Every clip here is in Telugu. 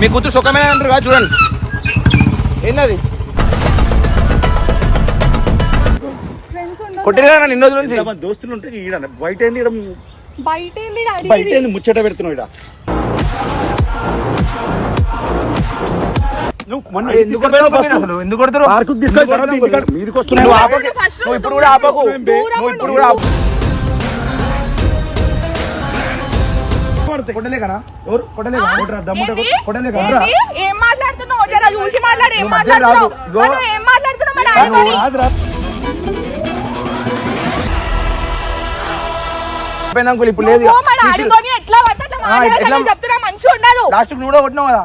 మీ కూతురు సుఖమైన అంటారు? కదా చూడండి. ఉండరు కొట్టిరు కదా నిన్న రోజుల నుంచి? దోస్తులు ఉంటే ఈడ బయట ఏంది ఈడ? బయట ఏంది డాడీ బయట ఏంది ముచ్చట పెడుతున్నావు ఈడ? ఎందుకు కొడతారు? మీదకి నువ్వు వస్తున్నావు ఆపకు. First నువ్వు ఇప్పుడు కూడా ఆపకు. కూడా ఆపు కొట్టలేకనా ఎవరు? కొట్టరా, దమ్ముంటే? ఏం మాట్లాడుతున్నావు? జరా చూసి మాట్లాడు. ఏం మాట్లాడుతున్నావు? ఏం మాట్లాడుతున్నావు ఇప్పుడు లేదు ఎట్లా అని చెప్తున్నా మంచిగా ఉండదు లాస్ట్ నువ్వు కూడా కొట్టినావు కదా?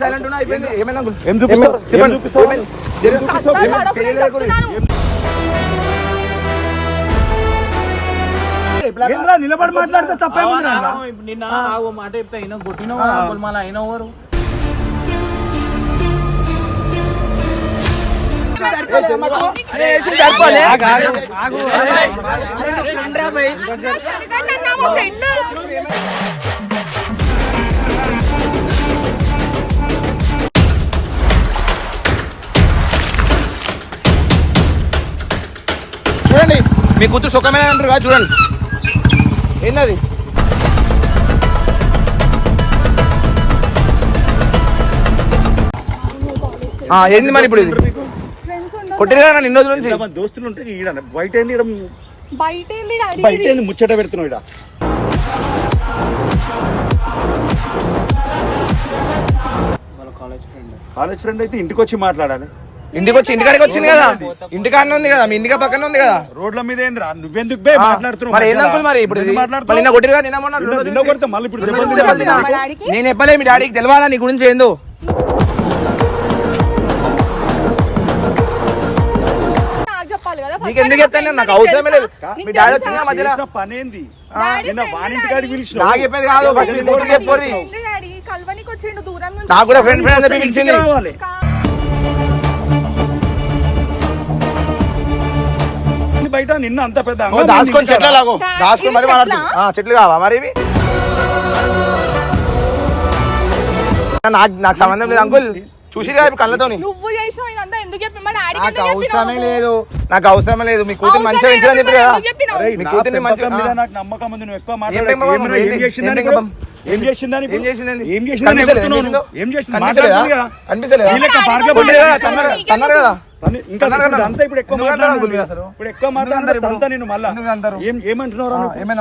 సైలెంట్ ఉన్నా అయిపోయింది. అంకుల్? ఏం చూపిస్తావు? చెప్పండి. చూపిస్తావు? నిలబడి మాట్లాడితే ఇప్పుడు నిన్న ఆగు మాట చెప్తే అయినా కొట్టినావు అంకుల్ మళ్ళీ అయినా ఎవరు? అరే, చూడండి మీ కూతురు సుఖమైన అంటారు కదా చూడండి. ఏంది ఆ, ఏంది మరి ఇప్పుడు ఇది? కొట్టిరు కదా నిన్న రోజుల నుంచి? దోస్తులు ఉంటే ఈడ బయట ఏంది ఈడ? బయట ఏంది బయట ఏంది ముచ్చట పెడుతున్నావు ఈడ? వాళ్ళ కాలేజ్ ఫ్రెండ్ కాలేజ్ ఫ్రెండ్ అయితే ఇంటికి వచ్చి మాట్లాడాలి. ఇంటికి వచ్చి ఇంటికాడికి వచ్చింది కదా? ఇంటికాడనే ఉంది కదా మీ ఇంటికా పక్కనే ఉంది కదా? రోడ్ల మీద ఏందిరా? నువ్వెందుకు బే ఆ, మాట్లాడుతున్నావు మరి ఏంది అంకుల్ మరి ఇప్పుడు నిన్న మాట్లాడుతున్నావు? కొట్టిరు కదా నిన్న. కొడితే మళ్ళీ ఇప్పుడు? నేను చెప్పలే మీ డాడీకి తెలవాలా నీ గురించి ఏందో? నాకు ఎందుకు చెప్తాను? నాకు అవసరమే లేదు. మీ డాడీ మధ్యలో? పని ఏంది. నాకు చెప్పేది కాదు ఫస్ట్ నాకు కూడా ఫ్రెండ్ ఫ్రెండ్ పిలిచింది. బయట నిన్న అంత పెద్ద ఓ, దాచుకొని చెట్ల. లాగో దాచుకొని మరి చెట్లా? చెట్లు కావా మరి ఇవి నాకు నాకు సంబంధం లేదు అంకుల్ చూసిరా ఇప్పుడు కళ్ళతోని నువ్వు చేసినావు ఇదంతా ఎందుకు చెప్పి మా డాడీకి నాకు ఎందుకు చెప్పినావు అవసరమే నువ్వు? లేదు నాకు అవసరమే లేదు మీ కూతురు మంచిగా అవసరం పెంచాలని చెప్పి కదా ఎందుకు చెప్పినావు? మీ నా కూతుర్ని మంచిగా మీద. నాకు నమ్మకం ఉంది నువ్వు ఎక్కువ ఏం మాట్లాడకు. పెంపకం? ఏమన్నా ఏం ఏంటి? చేసిందని ఏం ఇప్పుడు? పెంపకం? ఏం చేసిందని ఏం చేసిందని ఏం చేసిందని కనిపిస్తలేదా? ఏం చెప్తున్నావు? చేసిందో? ఏం చేసింది కనిపిస్తలేదా? మాట్లాడుతుంది కదా కనిపిస్తలేదా? వీళ్ళకి పార్కులో కొట్టిరు కదా, పండుగ తన్నారు నీకెందుకు? తన్నారు కదా తను ఇంకా? అంతా ఇప్పుడు ఎక్కువ మాట్లాడాలి అసలు? ఇప్పుడు ఎక్కువ ఇప్పుడు? అంతా నేను మళ్ళా? ఏం ఏమైంది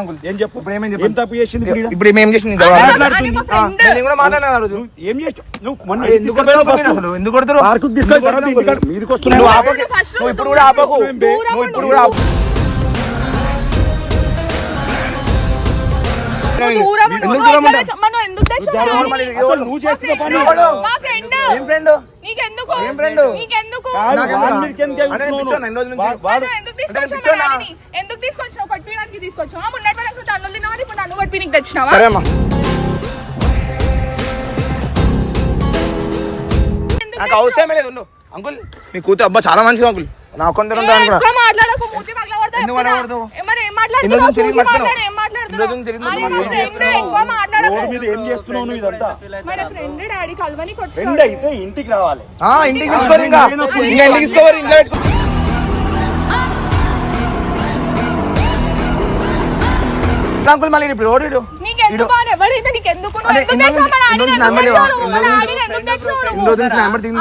అంకుల్? ఏం చెప్పు ఇప్పుడు. తప్పు చేసింది ఇప్పుడు ఏం చేసింది. నేను కూడా మాట్లాడినా ఆ రోజు నువ్వు ఏం చేస్తావు నువ్వు మొన్న అరే, ఎందుకు తీసుకెళ్ళిపోయావు కొడతారు first. అసలు ఎందుకు కొడతారు మీదకి వస్తున్నావు. నువ్వు ఆపకు ఇప్పుడు కూడా ఆపకు దూరం నువ్వు ఇప్పుడు కూడా ఆపు ఎందుకు తీసుకొచ్చావు? కొట్టియడానికి తీసుకొచ్చావు నువ్వు తన్నులు తిన్నావు? ఇప్పుడు నన్ను కొట్టి నీకు తెచ్చినావా? సరే అమ్మా. నాకు అవసరమే లేదు ఉండు. అంకుల్ మీ కూతురు అబ్బా చాలా మంచిది అంకుల్. నా ఎక్కువ మాట్లాడకు, ఎందుకు? ఏ, మరి ఏం మాట్లాడుతున్నావు? మీద ఏం చేస్తున్నావు నువ్వు ఇదంతా? మన ఫ్రెండ్ డాడీ కలవనికి ఫ్రెండ్ వచ్చాడు. అయితే ఇంటికి రావాలి. ఆ, ఇంటికి తీసుకోరు ఇంకా. ఇంకా ఇంటికి తీసుకోవాలి ఇంట్లో పెట్టుకో అంకుల్ మళ్ళీ ఇప్పుడు ఓడి నీకెందుకు నువ్వు ఎందుకు? మా ఎందుకు ఎందుకు నువ్వు?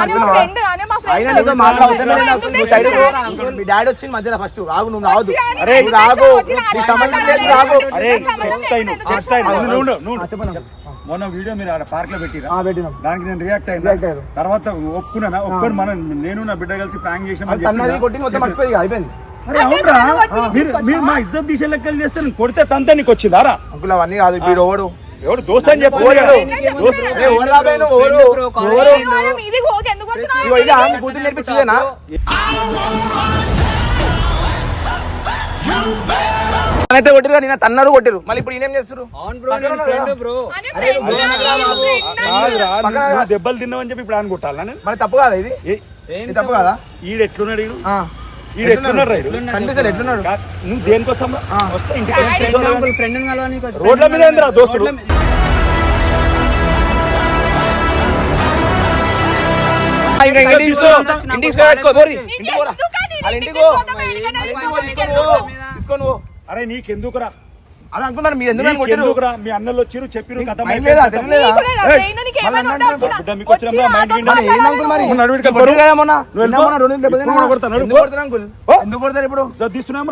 అని? ఫ్రెండ్, అని ఫ్రెండ్. అయినా మాటలు అవసరం లేదు నాకు. నువ్వు సైడ్ డాడీ వచ్చింది మధ్యలో ఫస్ట్ రాగు నువ్వు రాని, అరే నువ్వు రాగు. నీ సంబంధం లేదు. రాగు. అరే. చెప్పండి మొన్న వీడియో మీరు ఆడ పార్క్లో పెట్టిరా? ఆ, పెట్టినాం. దానికి నేను రియాక్ట్ అయినా. తర్వాత ఒప్పుకున్నానా? ఒప్పుకొని మనం నేను నా బిడ్డ కలిసి ప్రాంక్ చేసిన అయిపోయింది. మీరు మీరు మా ఇద్దరు దిశ లెక్కలు చేస్తే కొడితే తంతే నీకు వచ్చిందారా అంకుల్ అవన్నీ కాదు ఇప్పుడు ఓడు ఎవడు దోస్త్ అని చెప్పు కూతురు అయితే కొట్టిరు నేను తన్నారు కొట్టిరు మళ్ళీ ఇప్పుడు ఈయనేం చేస్తారు కదా. బ్రో. అని దెబ్బలు చెప్పి ఇప్పుడు నేను మరి తప్పు కాదా ఇది తప్పు కాదా? ఈడు ఎట్లున్నాడు ఎట్లున్నాడు రైడు నువ్వు దేనికోసం వస్తా ఇంటికి. ఫ్రెండ్ రోడ్ల మీద ఏందిరా ఇంటికి ఇంటికి అరే నీకెందుకురా? అది అనుకున్నారు. మీరు ఎందుకు నన్ను కొట్టిరు? మీ అన్నలు వచ్చిరు చెప్పిరు కథ మైండ్ లేదా? తెలియలేదా. కదా ఎందుకు. కొడతారు ఇప్పుడు? తీస్తున్నాం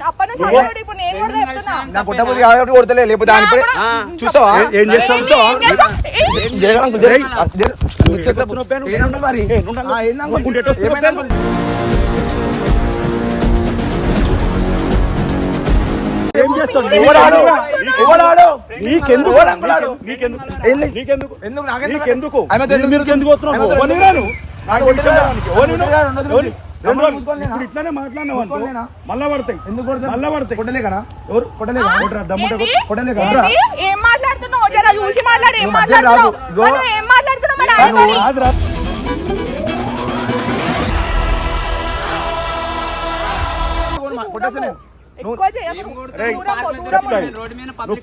అప్పటి నుంచి అన్నాడు, ఇప్పుడు నేను కూడా చెప్తున్నా. నా కొట్టబోదు కాబట్టి కొడతలే లేకపోతే ఆయన ఇప్పుడే ఆ. చూసావా ఏ- ఏం చేస్తావు? చూసావా ఏం చేస్తావు? ఏం- జరగడం అంకుల్ జరగ జరగ నువ్వు ఎట్లా నొప్పాను? ఏంది అంకుల్ మరి ఏ, నుండు అంకుల్. ఆ, ఏంది అంకుల్? నువ్వు ఎటు వస్తున్నావు? ఏమైంది అంకుల్? ఏం చేస్తావు? ఎవడాడు? ఎవడాడు? నీకెందుకు ఎవడంకులాడు? నీకెందుకు ఏంది? నీకెందుకు ఎందుకు నాకెందుకు? నీకెందుకు ఆమెతో ఎందుకు వస్తున్నావు ఆమెతో? నాకు ఎందుకు? ఇప్పుడు ఇట్లానే? మళ్ళా పడతాయి. ఎందుకు కొడతారు? మళ్ళా పడతాయి. కొట్టలేకనా? ఎవరు? కొట్టలేక? కొట్టరా, దమ్ముంటే ఏంది? కొట్టు. కొట్టలేక? ఏంది? ఏం మాట్లాడుతున్నావు? జర చూసి మాట్లాడు. ఏం నువ్వు మాట్లాడుతున్నావు? ఏం మాట్లాడుతున్నావు?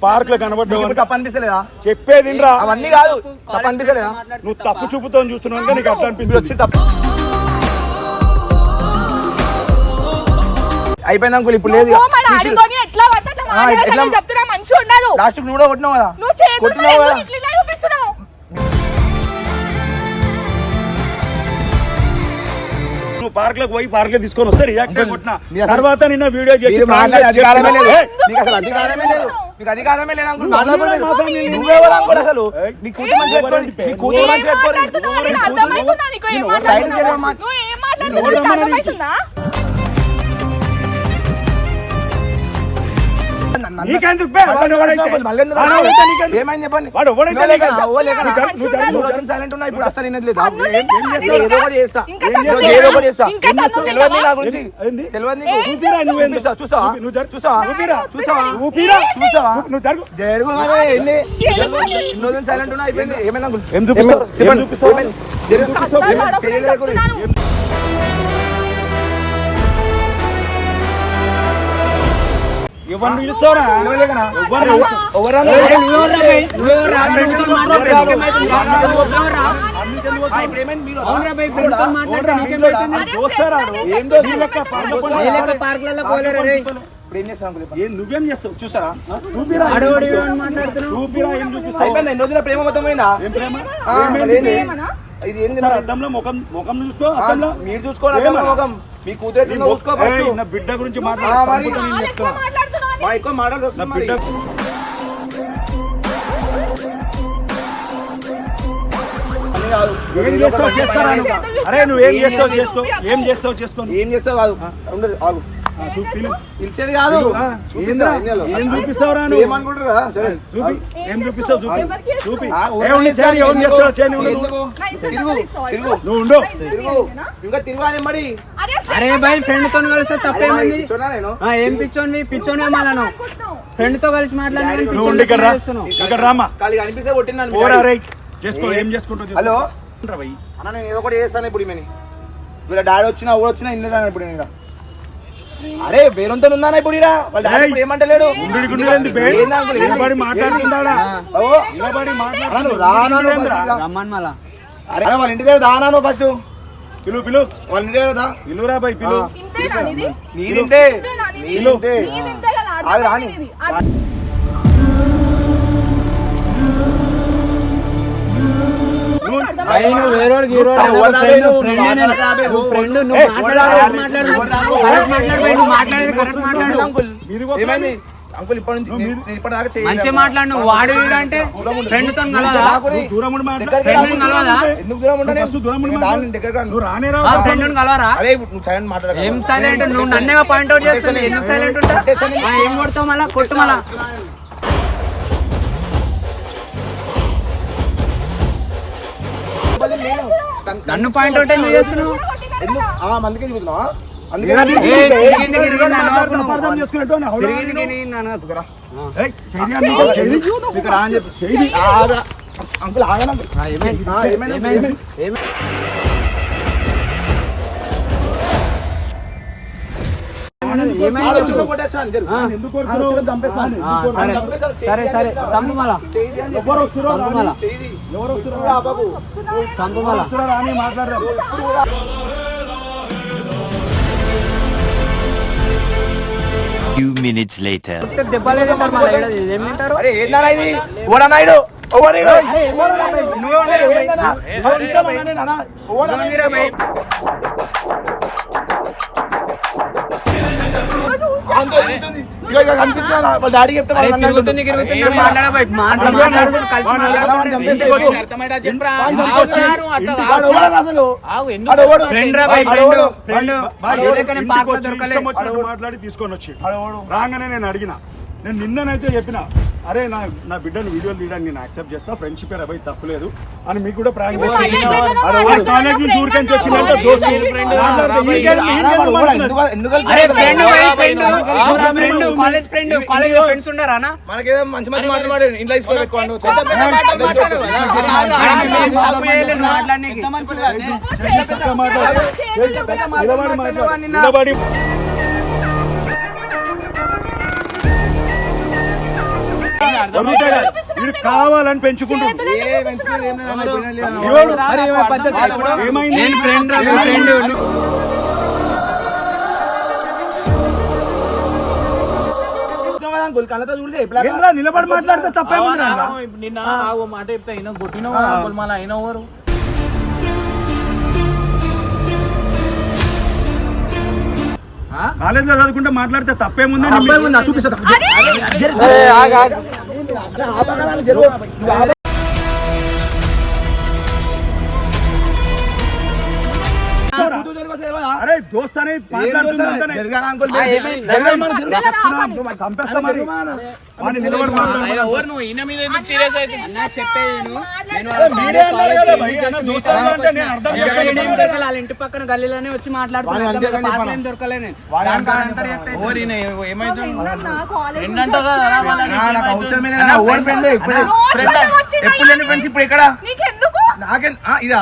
పార్క్లో కనబడ్డావు తప్పు అనిపిస్తలేదా చెప్పేది రా అవన్నీ కాదు. తప్పు. అనిపిస్తలేదా? నువ్వు తప్పు. చూపుతో చూస్తున్నావు నీకు అట్లా అనిపిస్తుంది. వచ్చి తప్పు. అయిపోయింది అంకుల్ ఇప్పుడు లేదు లాస్ట్ నువ్వు కూడా కొట్టినావు కదా? కొట్టినావు నువ్వు పార్క్లోకి పోయి పార్క్లో తీసుకొని వస్తే రియాక్ట్ అసలు- తర్వాత నిన్న వీడియో చేసి అధికారమే లేదు. అసలు అధికారమే లేదు. మీకు అధికారమే లేదు నువ్వు రోజు silent ఉన్నావు, ఇప్పుడు. తన్ను ఏం-? తన్ను ఏదో ఒకటి చేస్తా. ఏదో ఒకటి చేస్తా. తెలియదు నా గురించి. తెలియదు? ఊపిరా. చూసావా? ఊపిరా. చూసావా? నువ్వు జరుగు. ఇన్ని silent ఉన్నా, అయిపోయింది. ఏమైంది అంకుల్? ఏం చూపిస్తావు? ఏమైంది? చెప్పండి. చూపిస్తావు? ఏమైంది? ఏమైంది? చేయలేదు నువ్వేం చేస్తావు? చూసారా? ఎన్ని రోజుల ప్రేమ మొత్తం పోయిందా? ఏం ప్రేమ? ఆ, ఏమేంది? మరి ఏంది? ఏమన్నా? ఇది ఏంది? అద్దంలో ముఖం ముఖం చూసుకో అద్దంలో? మీరు చూసుకోవాలి? ముఖం. మీ కూతురు నీ ఎట్లుందో చూసుకో మొ- ఫస్ట్. ఏయ్, నా బిడ్డ గురించి ఆ, మరి. మాట్లాడు నేను చాలా ఎక్కువ మాటలు వస్తుంది? అరే నువ్వు ఏం చేస్తావు చేసుకో ఏం చేస్తావు చేసుకో. ఏం చేస్తావు కాదు ఉండదు ఆగు. పిలిచేది కాదు? ఏం చూపిస్తావురా మీరు నువ్వు? ఏమనుకుంటారా సరే. చూపి. ఏం చూపిస్తావు? చూపి. ఎవరికి చేస్తున్నావు? చూపి. ఆ, ఏ, ఎవరిని చేయాలి, ఎవరిని చేస్తావు? చేయని ఉండదు. ఎందుకు? నా ఇష్టం తిరుగు ఎవరికి ఇస్తావు? తిరుగు. నువ్వు ఉండు. తిరుగు. ఇంకా తిరుగు అని మరి. అరే అరే బై ఫ్రెండ్తో కలిస్తే తప్పేముంది? ఏం పిచ్చోని పిచ్చోనే మాలను అనుకుంటున్నావు? ఫ్రెండ్తో కలిసి మాట్లాడినా నువ్వు ఉండి ఇక్కడ రా. ఇక్కడ రామా ఖాళీ అనిపిస్తే కొట్టినాను పోరా రే చేసుకో ఏం? చేసుకుంటావు చేసుకో. హలో. అన్న నేను ఏదో ఒకటి చేస్తాను ఇప్పుడు ఈమెని. వీళ్ళ డాడీ వచ్చినా ఊరు వచ్చినా ఇల్లు ఇప్పుడు నేను. అరే వేరొంత ఉందా ఇప్పుడు? వాళ్ళ డాడీ ఇప్పుడు ఏమంటలేడు? రమ్మని మళ్ళా. అరే వాళ్ళ ఇంటి దగ్గర దానాను ఫస్ట్. పిలు పిలు. వాళ్ళ ఇంటి దగ్గర పిలురా భయ్ పిలు? నీదింటే? నీదింటే అది రాని. ఫ్రెండ్ నువ్వు ఎవరు మాట్లాడు మాట్లాడేది కరెక్ట్ ఏమైంది? అంకుల్ ఇప్పటి నుంచి నేను- వాడు అంటే ఫ్రెండ్తో కలవదా? దూరం ఫ్రెండ్ ఎందుకు దూరం ఉంటా దూరం. నువ్వు రానే ఫ్రెండ్ కలవరా? అరే నువ్వు సైలెంట్ ఏం సైలెంట్ నువ్వు నన్నే పాయింట్అవుట్ చేస్తుంది. ఎందుకు సైలెంట్ ఉంటా? ఆ, ఏం కొడతావు మళ్ళా? కొట్టు మళ్ళా. నన్ను పాయింట్ అవుట్ ఎందుకు చేస్తున్నావు? అందుకే చూపుతున్నావా అంకుల్ ఆగనా ఏమైనా సరే minutes later. నువ్వు మాట్లాడి తీసుకొని వచ్చి రాగానే నేను అడిగిన. నేను నిన్ననైతే చెప్పిన అరే నా నా బిడ్డను వీడియోలు తీయడానికి నేను యాక్సెప్ట్ చేస్తా ఫ్రెండ్షిప్ ఏ తప్పలేదు అని మీకు కూడా ప్రయాణం ప్రాంక్ కాలేజ్ నుంచి ఊరికని వచ్చిందంటే మనకేదో మంచి మంచి మాట్లాడు ఇంట్లో నిలబడి వీడు కావాలని పెంచుకుంటుంది ఏమైంది? ఫ్రెండ్ ఫ్రెండ్ గుల్కాలతో చూడలే ఎప్పుడు నిలబడి మాట్లాడితే తప్పేమన్నా నిన్న? ఓ మాట చెప్తా అయినా కొట్టినా గుల్మాల అయినా ఎవరు? కాలేజీలో చదువుకుంటే మాట్లాడితే తప్పేముందని చూపిస్తా. అపకారాన్ని జరగదు అరే దోస్త్ అని ఇంటి పక్కన గల్లీలోనే వచ్చి మాట్లాడుతున్నాను దొరకలే ఎప్పుడు ఫ్రెండ్స్ ఇప్పుడు. ఇక్కడ ఇదా.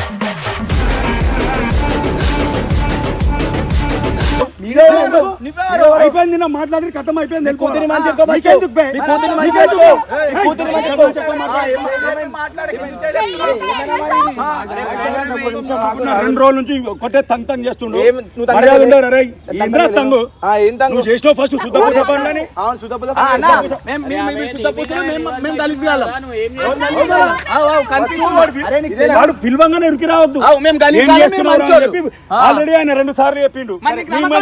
అయిపోయింది నా మాట్లాడి కథం అయిపోయింది రెండు రోజుల నుంచి కొట్టే తంగ్ తంగ్ ఇంద్ర తంగు నువ్వు చేసినావు ఫస్ట్ శుద్ధ పూసపడని వాడు రావద్దు ఆల్రెడీ ఆయన రెండు సార్లు చెప్పిండు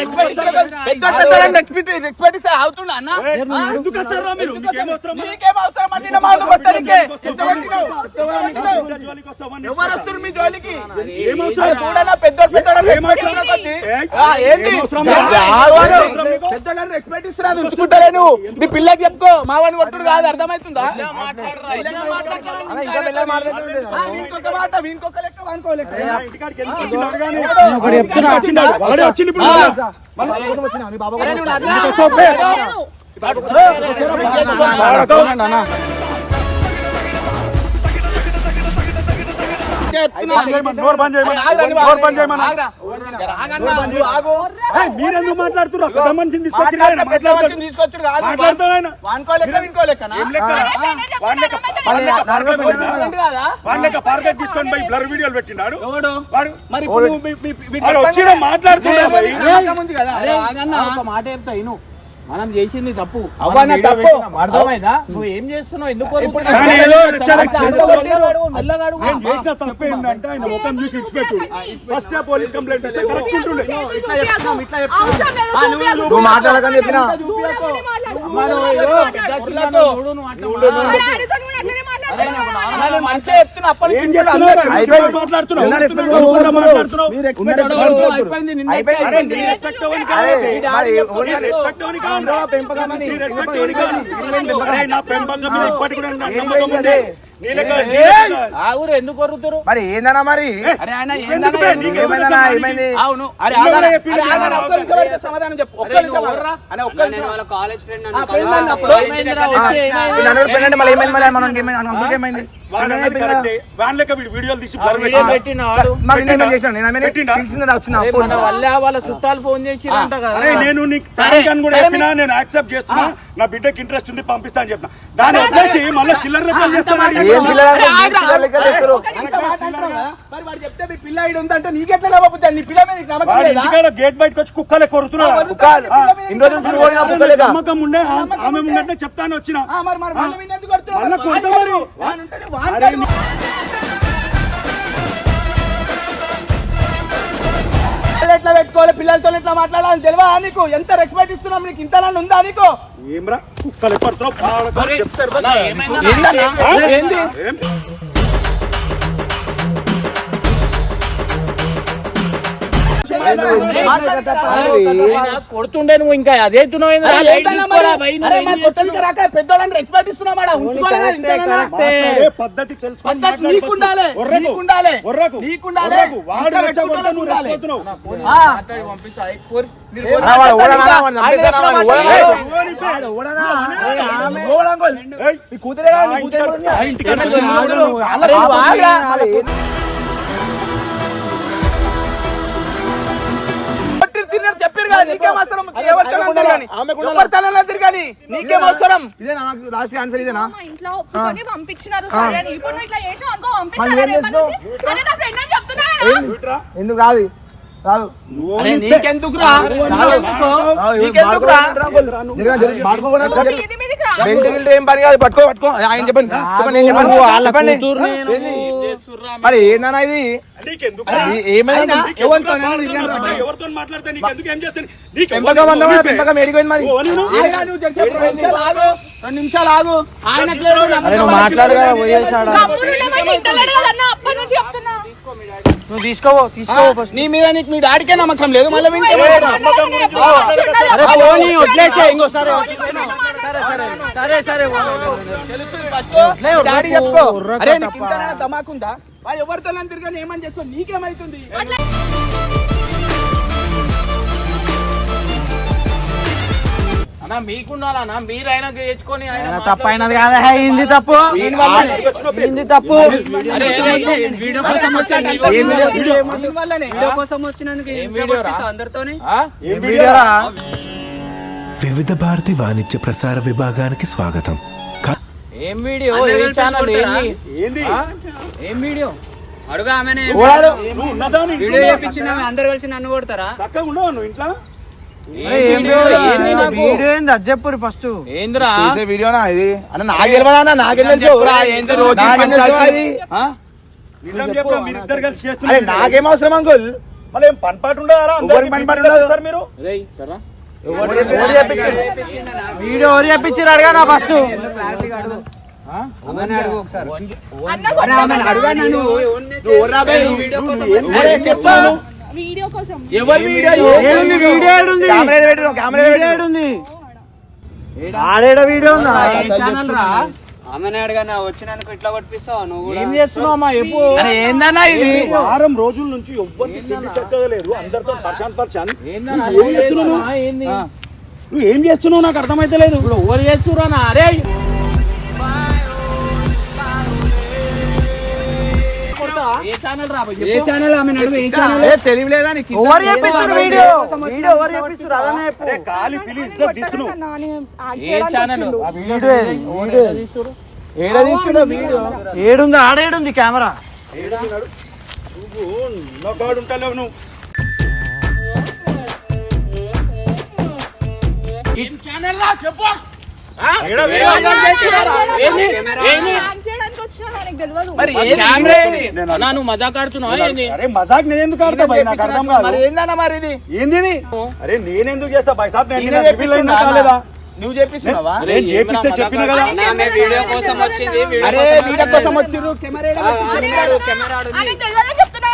రెస్పెక్ట్ ఇస్తే అవుతుండ అన్న? ఎందుకు వస్తారా మీరు? మీకేం అవసరం అవసరం నా మాట? ఎవరు వస్తారు మీ జోలికి? ఏం అవసరం? పెద్ద రెస్పెక్ట్ ఇస్తున్నా నువ్వు? మీ పిల్లకి చెప్పుకో. మా వాడిని కొట్టుడు కాదు. అర్థమవుతుందా? వీనికొక మాట వీనికొక లెక్క. వాడే వచ్చిండు ఇప్పుడు మళ్ళా. వాడి లెక్క పార్కెట్ తీసుకొని పోయి బ్లర్ వీడియోలు పెట్టినాడు? వాడు. వచ్చిన మాట్లాడుతున్నాడు మాట చెప్తా మనం చేసింది తప్పు. అర్థమైందా? నువ్వు ఏం చేస్తున్నావు? ఎందుకు. నేను చేసిన తప్పు ఏంటంటే ఆయన ముఖం చూసి ఇచ్చిపెట్టు. ఫస్ట్ పోలీస్ కంప్లైంట్ ఇస్తే కరెక్ట్ ఉంటుండే. ఇట్లా ఇట్లా. నువ్వు మాట్లాడకని చెప్పినా? మంచిగా చెప్తున్నా అప్పటి నుంచి పెంపకం ఇప్పటికి కూడా నమ్మకం ఉంది ఆగురు ఎందుకు కొరుకుతారు మరి ఏందన్నా మరి? అరే ఆయన ఏందన్నా? నీకు ఏమైందన్నా? ఏమైంది? అవును. అరే. ఒక్క నిమిషం సమాధానం చెప్పు. ఒక్క నిమిషం ఆగరా. అరే, ఒక్క నిమిషం. వాళ్ళ కాలేజ్ ఫ్రెండ్ మళ్ళీ మరి మనకి ఏమైంది లెక్క వీడియోలు తీసి వాళ్ళ చుట్టాలు ఫోన్ అరే నేను నేను యాక్సెప్ట్ చేస్తున్నా. నా బిడ్డకి ఇంట్రెస్ట్ ఉంది పంపిస్తా అని చెప్పిన. దాన్ని వదిలేసి మళ్ళీ చిల్లర వాడు చెప్తే మీ పిల్ల ఉందంటే నీకెట్లా నమ్మబుద్ది? నీ పిల్ల మీద నీకు నమ్మకం వాడు లేదా? ఇంటికాడ గేట్ బయటకు వచ్చి కుక్కలే కుక్కలేక? నమ్మకం ఉండే ఆమె ఉన్నట్టే చెప్తాను వచ్చిన. మరి మరి ఎందుకు? మళ్ళా కొడతా మరి. ఎట్లా పెట్టుకోవాలి? పిల్లలతో ఎట్లా మాట్లాడాలి? తెలియదా నీకు? ఎంత రెస్పెక్ట్ ఇస్తున్నాం నీకు? ఇంత నన్ను ఉందా నీకు? ఏమ్రా? కుక్కలు పడుతున్నావు కొడుతుండే నువ్వు ఇంకా అదే పెద్దోళ్ళని రెస్పెక్ట్ మీ కూతురే నీకేం అవసరం? ఎవరి తనం తిరగని. ఎవరి తనంలో తిరగని. నీకేం అవసరం? ఇదేనా? నాకు లాస్ట్ ఆన్సర్ ఇదేనా? మా ఇంట్లో ఒప్పుకొని పంపించినారు సరే అని. ఇప్పుడు నువ్వు ఇట్లా చేసావు అనుకో మరి పంపిస్తారా నువ్వేం రేపటి చేస్తావు? నుంచి? అరే నా ఫ్రెండ్ అని చెప్తున్నా కదా. వీట్రా. ఎందుకు రాదు? నీకెందుకు రా. ఏం పని కాదు. పట్టుకో పట్టుకో. ఆయన చెప్పండి. చెప్పండి ఏం చెప్పండి? మరి ఏందన్నా ఇది? నీకెందుకు ఎవరితో ఏం చేస్తాను? పెంపకం అందమా ఎడిపోయింది మరి? రెండు నిమిషాలు ఆగు. ఆయన మాట్లాడుగా. పోయేసాడా నువ్వు తీసుకోవో తీసుకోవో ఫస్ట్ నీ మీద నీకు మీ డాడీకే నమ్మకం లేదు మళ్ళీ? పోనీ, వదిలేసే ఇంకోసారి సరే సరే సరే సరే డాడీ చెప్పుకో అరే నీకు ఇంతనైనా ధమాకుందా వాడు ఎవరితో తిరగని ఏమని చేసుకో? నీకేమైతుంది? అన్నా మీకుండాలన్నా మీరు తెచ్చుకొని ఆయన తప్పు అయినది కాదా. తప్పు. హిందీ తప్పు. వీడియో కోసం వివిధ భారతి వాణిజ్య ప్రసార విభాగానికి స్వాగతం. ఏం వీడియో? ఏం ఛానల్? ఏంది? ఏం వీడియో? అడుగు నీ వీడియో? చేపించింది ఆమె. అందరు కలిసి నన్ను కొడతారా? చక్కగా ఉండవు నువ్వు ఇంట్లో? వీడియో? ఏంది నాకు? వీడియో ఏంది? అది చెప్పు ఫస్ట్. ఏందిరా? చూసే వీడియోనా ఇది. అన్న నాకేం తెలియదా నాకేం ఏంది రోజు చెప్పరా అరే నాకేం అవసరం అంకుల్? మళ్ళీ ఏం పని పాటు ఉండదా పని పాటు ఉండదు? సార్ మీరు? వీడియో ఎవరు చెప్పించారు అడగా నా ఫస్ట్? అన్న కొట్టామన్నా. అరే, చెప్పు. వీడియో కోసం. ఎవరి వీడియో? ఏడుంది వీడియో? ఏడుంది? కెమెరా పెట్టు కెమెరా వీడియో ఏడుంది? ఆడేడ వీడియో ఉందా? ఛానల్ రా. వచ్చినందుకు ఇట్లా పట్టిస్తావు నువ్వు ఏం చేస్తున్నావు అమ్మా? చెప్పు అరే ఏందన్నా ఇది? వారం రోజుల నుంచి ఎవ్వరికి తిండి చక్కగా అందరితో ఏందన్నా? నువ్వు ఏం చేస్తున్నావు? నువ్వు ఏం చేస్తున్నావు? నాకు అర్థమైతే లేదు. ఇప్పుడు ఎవరు చేస్తురా అరే! ఏ ఛానల్ రా చెప్పు. ఏ ఛానల్ ఆమె నడుము ఏ ఛానల్ ఏ తెలియలేదా నీకు? ఎవరు చెప్పిస్తారు వీడియో? వీడియో ఎవరు చెప్పిస్తారు అదనే చెప్పు. అరే కాలి పిలి ఇద్దరు తీస్తున్నావు నాని యాక్ట్ ఏ చేయడానికి ఛానల్ వచ్చిండు. ఆ వీడియో వీడియో ఏది? వీడియో ఎవరు తీస్తుర్రు? ఏడ తీసుకున్నా వీడియో ఏడుంది? ఆడేడుంది కెమెరా. నువ్వు నోటాడు ఉంటాలేవు నువ్వు. ఏం ఛానల్ రా? చెప్పు. ఏడ వీడియో? ఛానల్ చేస్తున్నారా? నువ్వు మజాక్ ఆడుతున్నావా ఏంది అరే మజాక్ నేను ఎందుకు ఆడతా భయ్ నాకు అర్థం కాదు మరి ఏందన్నా మరి ఇది ఏంది ఇది? అరే నేను ఎందుకు చేస్తా భయ్ సాబ్ నేను కాలేదా నువ్వు చేపిస్తున్నావా నేను చేపిస్తే చెప్పిన కదా వీడియో కోసం వచ్చింది వీడియో కోసం వచ్చిర్రు కెమెరా? కెమెరా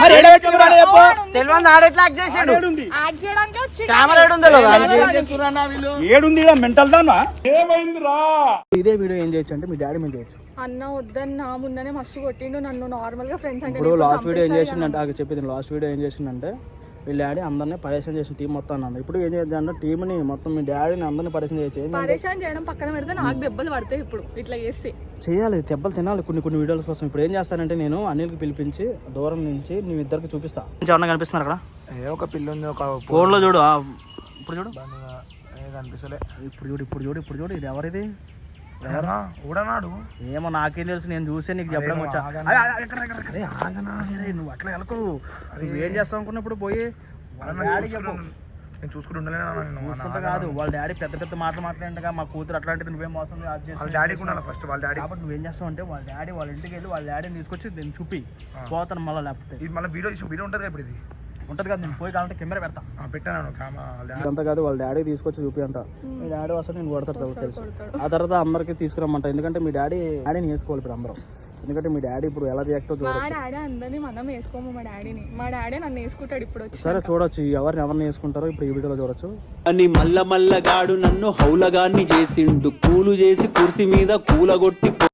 మరి ఏడ పెట్టిర్రు అని చెప్పు. తెలియదు ఆడెట్లా యాక్ట్ చేసిండు? ఏడుంది. యాక్ట్ చేయడానికి వచ్చి కెమెరా ఏడుందో లేదా ఏం చేస్తుర్రన్నా వీళ్ళు ఏడుంది ఈడ మెంటల్ దానా? ఏమైందిరా? ఇదే వీడియో ఏం చేయొచ్చు అంటే మీ డాడీ మేము చేయొచ్చు. అన్న వద్దన్న ముందనే మస్తు కొట్టిండు నన్ను. నార్మల్గా ఫ్రెండ్స్ అంటే ఇప్పుడు లాస్ట్ వీడియో ఏం చేసిండంటే నాకు చెప్పింది లాస్ట్ వీడియో ఏం చేసిండంటే వీళ్ళ డాడీ అందరినీ పరేషన్ చేసిన టీం మొత్తం అన్నది ఇప్పుడు ఏం చేద్దాం టీంని మొత్తం మీ డాడీని అందరినీ పరేషన్ చేసి ఏం చేయాలి? పరేషాన్ చేయడం పక్కన పెడితే నాకు దెబ్బలు పడతాయి ఇప్పుడు. ఇట్లా చేస్తే. చేయాలి దెబ్బలు తినాలి. కొన్ని కొన్ని వీడియోల కోసం ఇప్పుడు ఏం చేస్తానంటే నేను అనిల్కి పిలిపించి దూరం నుంచి మీ ఇద్దరికి చూపిస్తా. ఎవరన్నా కనిపిస్తున్నారు అక్కడ? ఒక పిల్ల ఉంది ఒక ఫోన్లో చూడు. ఆ, ఇప్పుడు చూడు. కనిపిస్తలే ఇప్పుడు చూడు ఇప్పుడు చూడు ఇప్పుడు చూడు. ఇది ఎవరిది? ఊడనాడు ఏమో నాకేం తెలుసు నేను చూసే నీకు చెప్పడం వచ్చా. నువ్వు అట్లా వెళ్ళకు నువ్వు ఏం చేస్తావు అనుకున్నప్పుడు పోయి డాడీ నేను చూసుకుంటూ కాదు. వాళ్ళ డాడీ పెద్ద పెద్ద మాటలు మాట్లాడంటగా మా కూతురు అట్లాంటిది నువ్వేం మోసం వాళ్ళ డాడీకి ఉండాలి ఫస్ట్ వాళ్ళ డాడీ కాబట్టి నువ్వేం చేస్తావు అంటే వాళ్ళ డాడీ వాళ్ళ ఇంటికి వెళ్ళి వాళ్ళ డాడీని తీసుకొచ్చి దీన్ని చూపి. పోతాను మళ్ళీ లేకపోతే. ఇది మళ్ళీ వీడియో వీడియో ఉంటుంది ఇప్పుడు ఇది? ఉంటది కదా నేను పోయి కావాలంటే కెమెరా పెడతా. ఆ, పెట్టాను అంతా కాదు వాళ్ళ డాడీ తీసుకొచ్చి చూపి అంట మీ డాడీ వస్తే నేను కొడతాడు తెలుసు. ఆ తర్వాత అందరికి తీసుకురమ్మంట. ఎందుకంటే మీ డాడీ డాడీని వేసుకోవాలి ఇప్పుడు అందరం. ఎందుకంటే మీ డాడీ ఇప్పుడు ఎలా రియాక్ట్ మా డాడీ అందరినీ మనం వేసుకోము మా డాడీని. మా డాడీ నన్ను వేసుకుంటాడు ఇప్పుడు వచ్చి. సరే చూడొచ్చు. ఎవరిని ఎవరిని వేసుకుంటారో ఇప్పుడు ఈ వీడియోలో చూడొచ్చు. అని మల్ల మల్లగాడు నన్ను హౌలగాన్ని చేసిండు. కూలు చేసి కుర్సీ మీద కూలగొట్టి